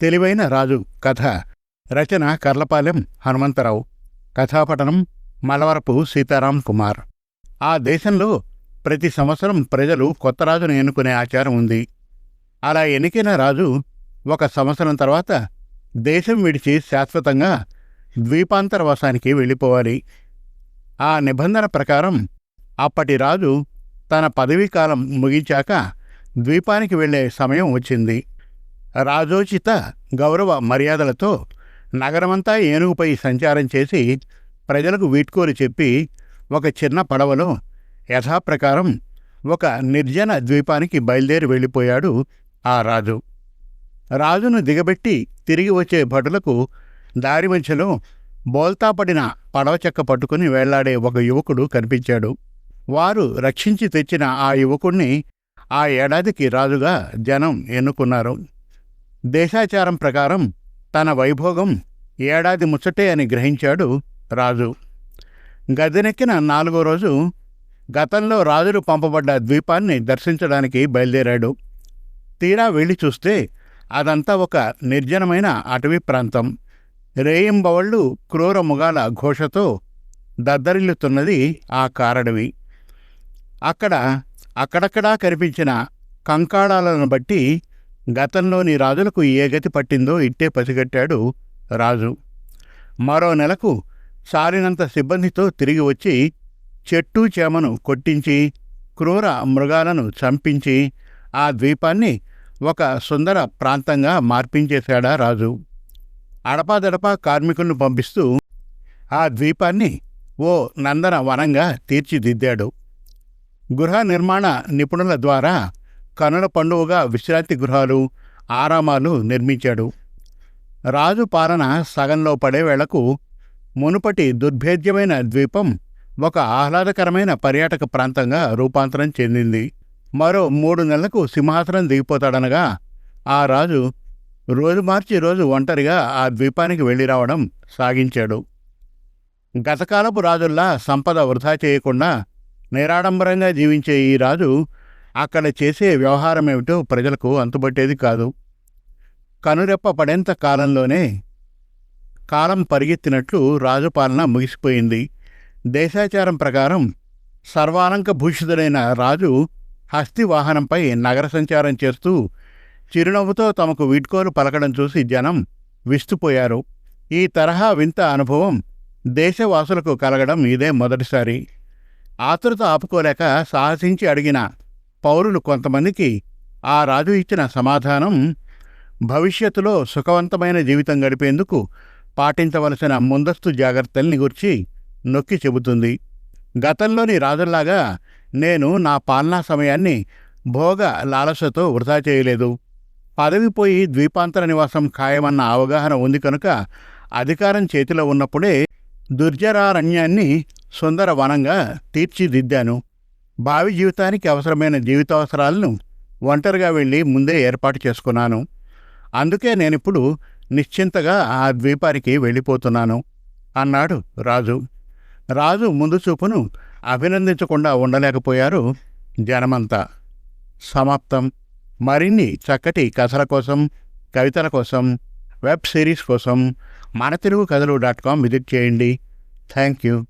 తెలివైన రాజు కథ. రచన కర్లపాలెం హనుమంతరావు. కథాపఠనం మలవరపు సీతారాం కుమార్. ఆ దేశంలో ప్రతి సంవత్సరం ప్రజలు కొత్త రాజును ఎన్నుకునే ఆచారం ఉంది. అలా ఎన్నికైన రాజు ఒక సంవత్సరం తర్వాత దేశం విడిచి శాశ్వతంగా ద్వీపాంతరవాసానికి వెళ్ళిపోవాలి. ఆ నిబంధన ప్రకారం అప్పటి రాజు తన పదవీకాలం ముగించాక ద్వీపానికి వెళ్ళే సమయం వచ్చింది. రాజోచిత గౌరవ మర్యాదలతో నగరమంతా ఏనుగుపై సంచారం చేసి ప్రజలకు వీట్కోలు చెప్పి ఒక చిన్న పడవలో యథాప్రకారం ఒక నిర్జన ద్వీపానికి బయలుదేరి వెళ్ళిపోయాడు ఆ రాజు. రాజును దిగబెట్టి తిరిగి వచ్చే భటులకు దారి మధ్యలో బోల్తాపడిన పడవ చెక్క పట్టుకుని వేళ్ళాడే ఒక యువకుడు కనిపించాడు. వారు రక్షించి తెచ్చిన ఆ యువకుణ్ణి ఆ ఏడాదికి రాజుగా జనం ఎన్నుకున్నారు. దేశాచారం ప్రకారం తన వైభోగం ఏడాది ముచ్చటే అని గ్రహించాడు రాజు. గదినెక్కిన నాలుగో రోజు గతంలో రాజులు పంపబడ్డ ద్వీపాన్ని దర్శించడానికి బయలుదేరాడు. తీరా వెళ్ళి చూస్తే అదంతా ఒక నిర్జనమైన అటవీ ప్రాంతం. రేయింబవళ్ళు క్రూర ముగాల ఘోషతో దద్దరిల్లుతున్నది ఆ కారడవి. అక్కడ అక్కడక్కడా కనిపించిన కంకాడాలను బట్టి గతంలోని రాజులకు ఏ గతి పట్టిందో ఇట్టే పసిగట్టాడు రాజు. మరో నెలకు సారినంత సిబ్బందితో తిరిగి వచ్చి చెట్టు చేమను కొట్టించి క్రూర మృగాలను చంపించి ఆ ద్వీపాన్ని ఒక సుందర ప్రాంతంగా మార్పించేశాడా రాజు. అడపాదడపా కార్మికులను పంపిస్తూ ఆ ద్వీపాన్ని ఓ నందన వనంగా తీర్చిదిద్దాడు. గృహ నిర్మాణ నిపుణుల ద్వారా కనుల పండువగా విశ్రాంతి గృహాలు ఆరామాలు నిర్మించాడు. రాజు పాలన సగంలో పడే వేళకు మునుపటి దుర్భేద్యమైన ద్వీపం ఒక ఆహ్లాదకరమైన పర్యాటక ప్రాంతంగా రూపాంతరం చెందింది. మరో మూడు నెలలకు సింహాసనం దిగిపోతాడనగా ఆ రాజు రోజు మార్చి రోజు ఒంటరిగా ఆ ద్వీపానికి వెళ్ళి రావడం సాగించాడు. గతకాలపు రాజుల్లా సంపద వృధా చేయకుండా నిరాడంబరంగా జీవించే ఈ రాజు అక్కడ చేసే వ్యవహారమేమిటో ప్రజలకు అంతుబట్టేది కాదు. కనురెప్ప పడేంత కాలంలోనే కాలం పరిగెత్తినట్లు రాజుపాలన ముగిసిపోయింది. దేశాచారం ప్రకారం సర్వాలంకభూషితుడైన రాజు హస్తి వాహనంపై నగర సంచారం చేస్తూ చిరునవ్వుతో తమకు వీడ్కోలు పలకడం చూసి జనం విస్తుపోయారు. ఈ తరహా వింత అనుభవం దేశవాసులకు కలగడం ఇదే మొదటిసారి. ఆతృత ఆపుకోలేక సాహసించి అడిగిన పౌరులు కొంతమందికి ఆ రాజు ఇచ్చిన సమాధానం భవిష్యత్తులో సుఖవంతమైన జీవితం గడిపేందుకు పాటించవలసిన ముందస్తు జాగ్రత్తల్ని గురించి నొక్కి చెబుతుంది. గతంలోని రాజుల్లాగా నేను నా పాలనా సమయాన్ని భోగ లాలసతో వృధా చేయలేదు. పదవిపోయి ద్వీపాంతర నివాసం ఖాయమన్న అవగాహన ఉంది కనుక అధికారం చేతిలో ఉన్నప్పుడే దుర్జరారణ్యాన్ని సుందర వనంగా తీర్చిదిద్దాను. భావి జీవితానికి అవసరమైన జీవితావసరాలను ఒంటరిగా వెళ్ళి ముందే ఏర్పాటు చేసుకున్నాను. అందుకే నేనిప్పుడు నిశ్చింతగా ఆ ద్వీపానికి వెళ్ళిపోతున్నాను అన్నాడు రాజు. రాజు ముందు చూపును అభినందించకుండా ఉండలేకపోయారు జనమంతా. సమాప్తం. మరిన్ని చక్కటి కథల కోసం కవితల కోసం వెబ్ సిరీస్ కోసం మన తెలుగు కథలు డాట్ కామ్ విజిట్ చేయండి. Thank you.